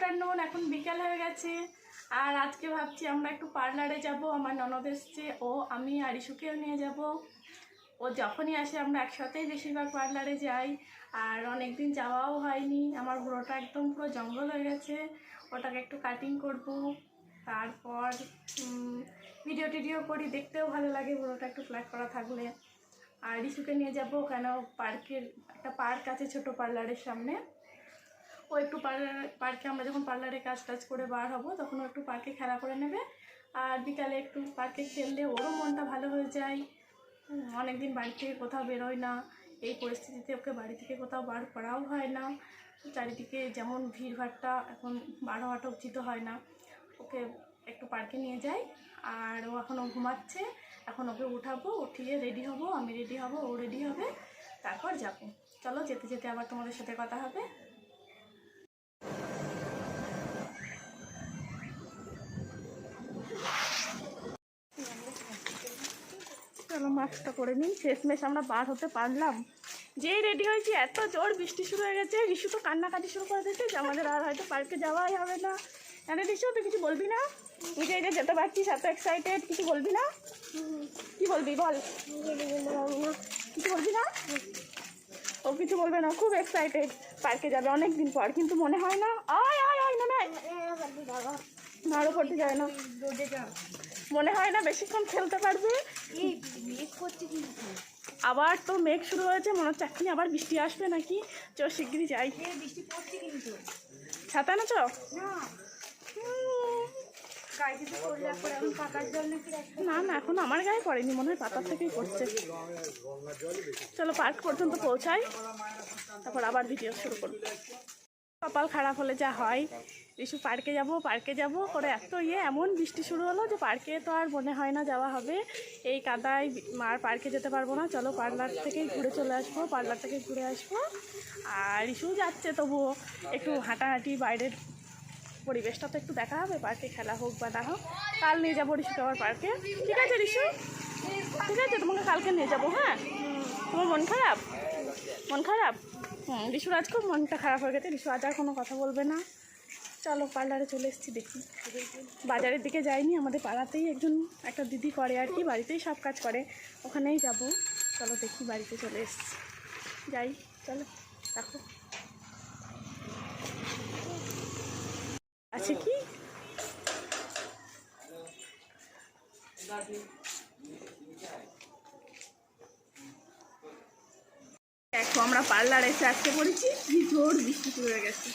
Afternoon এখন বিকাল হয়ে গেছে। আর আজকে ভাবছি আমরা একটু পার্লারে যাব। আমার ননদ এসছে, ও, আমি আর আরিসুকেও নিয়ে যাব। ও যখনই আসে, আমরা একসাথেই বেশিরভাগ পার্লারে যাই। আর অনেক দিন যাওয়াও হয়নি। আমার বুড়োটা একদম পুরো জঙ্গল হয়ে গেছে। ওটাকে একটু কাটিং করব। তারপর ভিডিও টিডিও করি, দেখতেও ভালো লাগে। বুড়োটা একটু ফ্ল্যাট করা থাকলে। আর রিসুকে নিয়ে যাব। কেন পার্কের, একটা পার্ক আছে ছোট পার্লারের সামনে। ও একটু পার্কে আমরা যখন পার্লারে কাজ টাজ করে বার হব, তখন ও একটু পার্কে খেলা করে নেবে। আর বিকালে একটু পার্কে খেললে ওরও মনটা ভালো হয়ে যায়। অনেক দিন বাড়ি থেকে কোথাও বেরোয় না। এই পরিস্থিতিতে ওকে বাড়ি থেকে কোথাও বার করাও হয় না। চারিদিকে যেমন ভিড়ভাট্টা এখন বার হওয়াটা উচিত হয় না। ওকে একটু পার্কে নিয়ে যাই। আর ও এখনও ঘুমাচ্ছে। এখন ওকে উঠাবো, উঠিয়ে রেডি হব। আমি রেডি হব, ও রেডি হবে। তারপর যাব। চলো যেতে যেতে আবার তোমাদের সাথে কথা হবে। চলো মাস্কটা করে নিই শেষমেশ আমরা বার হতে পারলাম যেই রেডি হয়েছি এত জোর বৃষ্টি শুরু হয়ে গেছে রিশু তো কান্নাকাটি শুরু করে দিয়েছে যে আমাদের আর হয়তো পার্কে যাওয়াই হবে না কেন রিশু তুই কিছু বলবি না তুই যে এই যেতে পারছিস এত এক্সাইটেড কিছু বলবি না কি বলবি বল কিছু বলবি না ও কিছু বলবে না খুব এক্সাইটেড পার্কে যাবে অনেক দিন পর কিন্তু মনে হয় না আয় আয় আয় না না নাড়ো করতে যায় না মনে হয় না বেশিক্ষণ খেলতে পারবে? আবার তো মেঘ শুরু হয়েছে মনে হচ্ছে এক্ষুনি আবার বৃষ্টি আসবে নাকি? চ শিগগিরই যাই। বৃষ্টি পড়ছে কিন্তু। ছাতা না। চ না না এখন আমার গায়ে পড়েনি মনে হয় পাতার থেকেই পড়ছে। চলো পার্ক পর্যন্ত পৌঁছাই তারপর আবার ভিডিও শুরু করব। কপাল খারাপ হলে যা হয়। রিশু পার্কে যাব পার্কে যাব করে এত ইয়ে এমন বৃষ্টি শুরু হলো যে পার্কে তো আর মনে হয় না যাওয়া হবে। এই কাদায় মার পার্কে যেতে পারব না। চলো পার্লার থেকেই ঘুরে চলে আসব, পার্লার থেকে ঘুরে আসব। আর রিশু যাচ্ছে তবুও একটু হাঁটাহাঁটি, বাইরের পরিবেশটা তো একটু দেখা হবে, পার্কে খেলা হোক বা না হোক। কাল নিয়ে যাব রিশুকে আবার পার্কে। ঠিক আছে রিশু ঠিক আছে, তোমাকে কালকে নিয়ে যাব হ্যাঁ? তোমার মন খারাপ? মন খারাপ? হুম রিশুর আজ খুব মনটা খারাপ হয়ে গেছে। রিশু আজ আর কোনো কথা বলবে না। চলো, পার্লারে চলে এসেছি, দেখি। বাজারের দিকে যাইনি, আমাদের পাড়াতেই একজন, একটা দিদি করে আর কি, বাড়িতেই সব কাজ করে। ওখানেই যাব। চলো, দেখি বাড়িতে চলে এসেছি। যাই, চলো দেখো আছে কি? দেখো, আমরা পার্লার এসে আজকে পড়েছি। জোর বৃষ্টি শুরু হয়ে গেছে।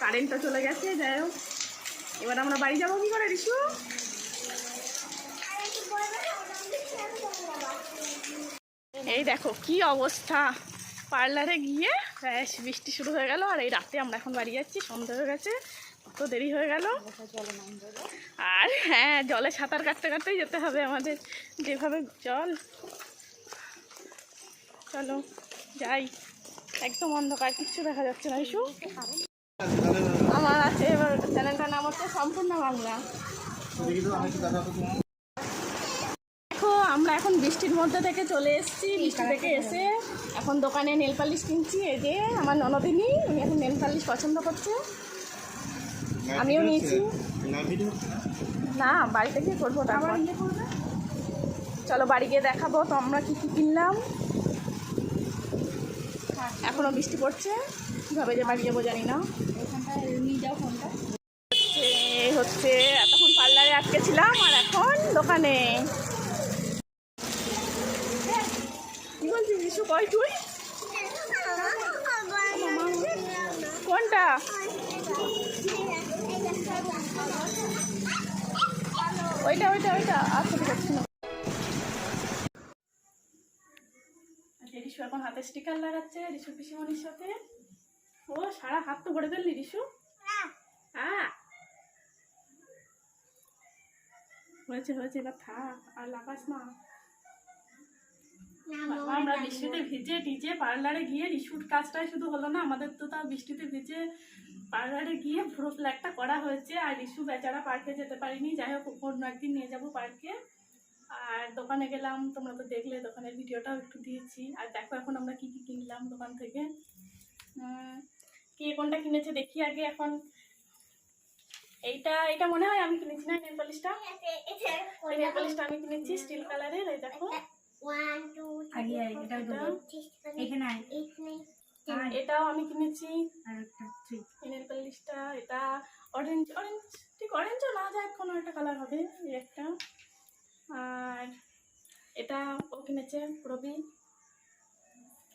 কারেন্টটা চলে গেছে, যাই হোক। এবার আমরা বাড়ি যাব কি করে, রিশু? এই দেখো, কি অবস্থা। পার্লারে গিয়ে ব্যাস, বৃষ্টি শুরু হয়ে গেল। আর এই রাতে আমরা এখন বাড়ি যাচ্ছি, সন্ধে হয়ে গেছে কত দেরি হয়ে গেল। আর হ্যাঁ জলে সাঁতার কাটতে কাটতেই যেতে হবে আমাদের। যেভাবে জল। চলো। যাই, একদম অন্ধকার, কিচ্ছু দেখা যাচ্ছে না ইস্যু আমার আছে এবার চ্যানেলটার নাম হচ্ছে সম্পূর্ণ বাংলা। দেখো, আমরা এখন বৃষ্টির মধ্যে থেকে চলে এসেছি, বৃষ্টি থেকে এসে এখন দোকানে নেল পালিশ কিনছি, এই যে আমার ননদিনী, উনি এখন নেল পালিশ পছন্দ করছে। আমিও নিয়েছি। না, বাড়িতে গিয়ে করব তারপর। চলো বাড়ি গিয়ে দেখাবো তো আমরা কী কী কিনলাম। এখনও বৃষ্টি পড়ছে, কীভাবে যে বাড়ি যাব জানি না। হচ্ছে এতক্ষণ পার্লারে আটকে ছিলাম, আর এখন দোকানে। কি বলছিস বিশু কয় তুই? কোনটা? ওইটা ওইটা ওইটা। আচ্ছা ঠিক আছে হাতে স্টিকার লাগাচ্ছে রিশু পিসিমণির সাথে। ও সারা হাত তো ভরে ফেললি হ্যাঁ হয়েছে হয়েছে এবার থাক আর লাগাস না। আমরা বৃষ্টিতে ভিজে টিজে পার্লারে গিয়ে রিশুট কাজটাই শুধু হলো না আমাদের তো তাও বৃষ্টিতে ভিজে পার্লারে গিয়ে পুরো ফ্ল্যাগটা করা হয়েছে আর রিসু বেচারা পার্কে যেতে পারিনি। যাই হোক অন্য একদিন নিয়ে যাব পার্কে আর দোকানে গেলাম তোমরা তো দেখলে দোকানের ভিডিওটাও একটু দিয়েছি। আর দেখো এখন আমরা কি কি কিনলাম দোকান থেকে। কে কোনটা কিনেছে দেখি আগে এখন। এইটা এটা মনে হয় আমি কিনেছি না নেল পলিশটা? এই নেল পলিশটা আমি কিনেছি স্টিল কালারের এই দেখো। এটাও আমি কিনেছি। নেল পলিশটা এটা অরেঞ্জ অরেঞ্জ ঠিক অরেঞ্জও না যায় কোনো একটা কালার হবে এই একটা। এটা ও কিনেছে রবি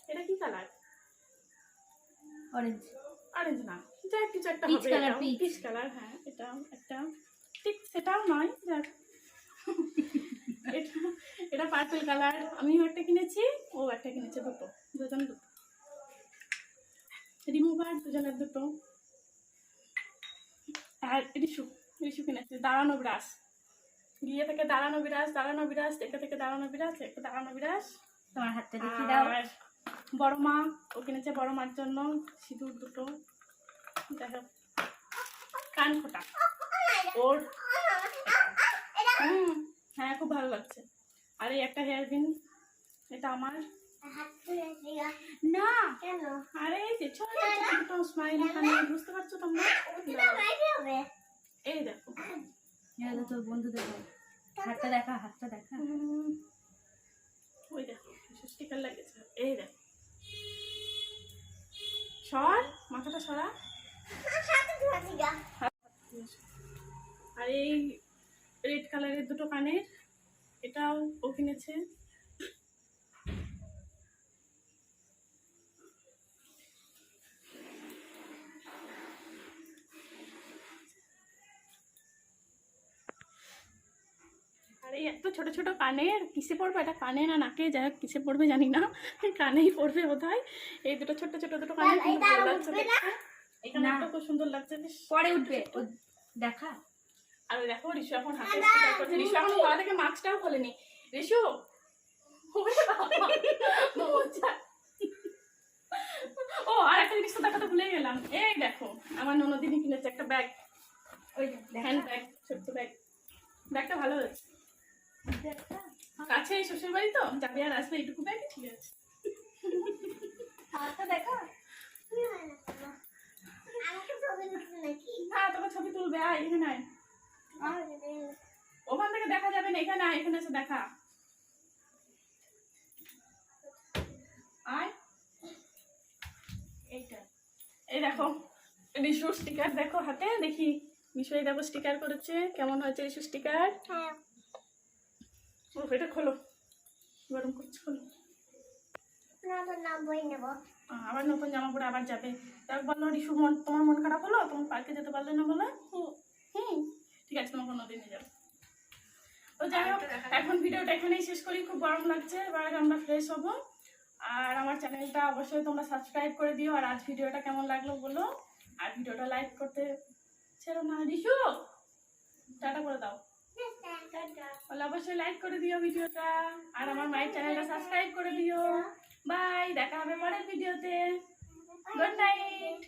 এটা কি কালার অরেঞ্জ অরেঞ্জ না। কিছু একটা হবে peach. পিচ কালার হ্যাঁ এটা একটা ঠিক সেটাও নয় যাক। এটা এটা পার্পল কালার আমিও একটা কিনেছি ও একটা কিনেছে দুটো দুজন দুটো। রিমুভার দুজনের দুটো। আর রিশু রিশু কিনেছে দাঁড়ানো ব্রাশ গিয়ে থেকে দাঁড়ানো বিরাজ দাঁড়ানো বিরাজ একে থেকে দাঁড়ানো বিরাজ একটা দাঁড়ানো বিরাজ। তোমার হাতটা দেখিয়ে দাও। বড় মা ও কিনেছে বড় মার জন্য সিঁদুর দুটো। দেখো কান ফোটা। ওর হুম হ্যাঁ খুব ভালো লাগছে। আর এই একটা হেয়ার পিন এটা আমার। না আরে এই যে ছোট ছোট দুটো স্মাইল এখানে বুঝতে পারছ তোমরা? এই দেখো। এটা তোর বন্ধুদের। হাতটা দেখা হাতটা দেখা। ওই দেখো স্টিকার লাগিয়েছে। এই দেখ। সর মাথাটা সরা। আর এই রেড কালারের দুটো কানের এটাও ও কিনেছে। এত ছোট ছোট কানের কিসে পড়বে? এটা কানে না নাকে? যাই হোক কিসে পড়বে জানি না। কানেই পড়বে বোধ হয় এই দুটো ছোট ছোট দুটো কানে কিন্তু ভালো লাগছে দেখতে। এখানে না। একটা খুব সুন্দর লাগছে বেশ পরে উঠবে। দেখা। আর ওই দেখো ঋষু এখন হাতে করছে। রিশু এখন গলা থেকে মাস্কটাও খোলেনি। মজা। ও আর একটা জিনিস তো দেখাতে ভুলে গেলাম। এই দেখো আমার ননদিনী কিনেছে একটা ব্যাগ। ওই হ্যান্ড ব্যাগ ছোট্ট ব্যাগ। ব্যাগটা ভালো হয়েছে। কাছে শ্বশুর বাড়ি তো? যাবে আর আসবে এইটুকু ব্যাগ? ঠিক আছে। দেখা। হ্যাঁ তোকে ছবি তুলবে। আয় এখানে আয়। ওখান থেকে দেখা যাবে না এখানে আয় এখানে এসে দেখা। আয়। এইটা। এই দেখো স্টিকার দেখো হাতে দেখি। এই দেখো স্টিকার করেছে। কেমন হয়েছে স্টিকার ও এটা খোলো। গরম করছে খোলো। আবার নতুন জামা পরে আবার যাবে। বলল মন তোমার মন খারাপ হলো? তোমার পার্কে যেতে পারলে না বলে? হুম হুম। ঠিক আছে অন্যদিন নিয়ে যাব। তো যাই হোক এখন ভিডিওটা এখানেই শেষ করি। খুব গরম লাগছে এবার আমরা ফ্রেশ হব। আর আমার চ্যানেলটা অবশ্যই তোমরা সাবস্ক্রাইব করে দিও। আর আজ ভিডিওটা কেমন লাগল বলো। আর ভিডিওটা লাইক করতে ছেড়ো না। রিশু টাটা করে দাও। তাহলে অবশ্যই লাইক করে দিও ভিডিওটা। আর আমার মায়ের চ্যানেলটা সাবস্ক্রাইব করে দিও। বাই দেখা হবে পরের ভিডিওতে। Good night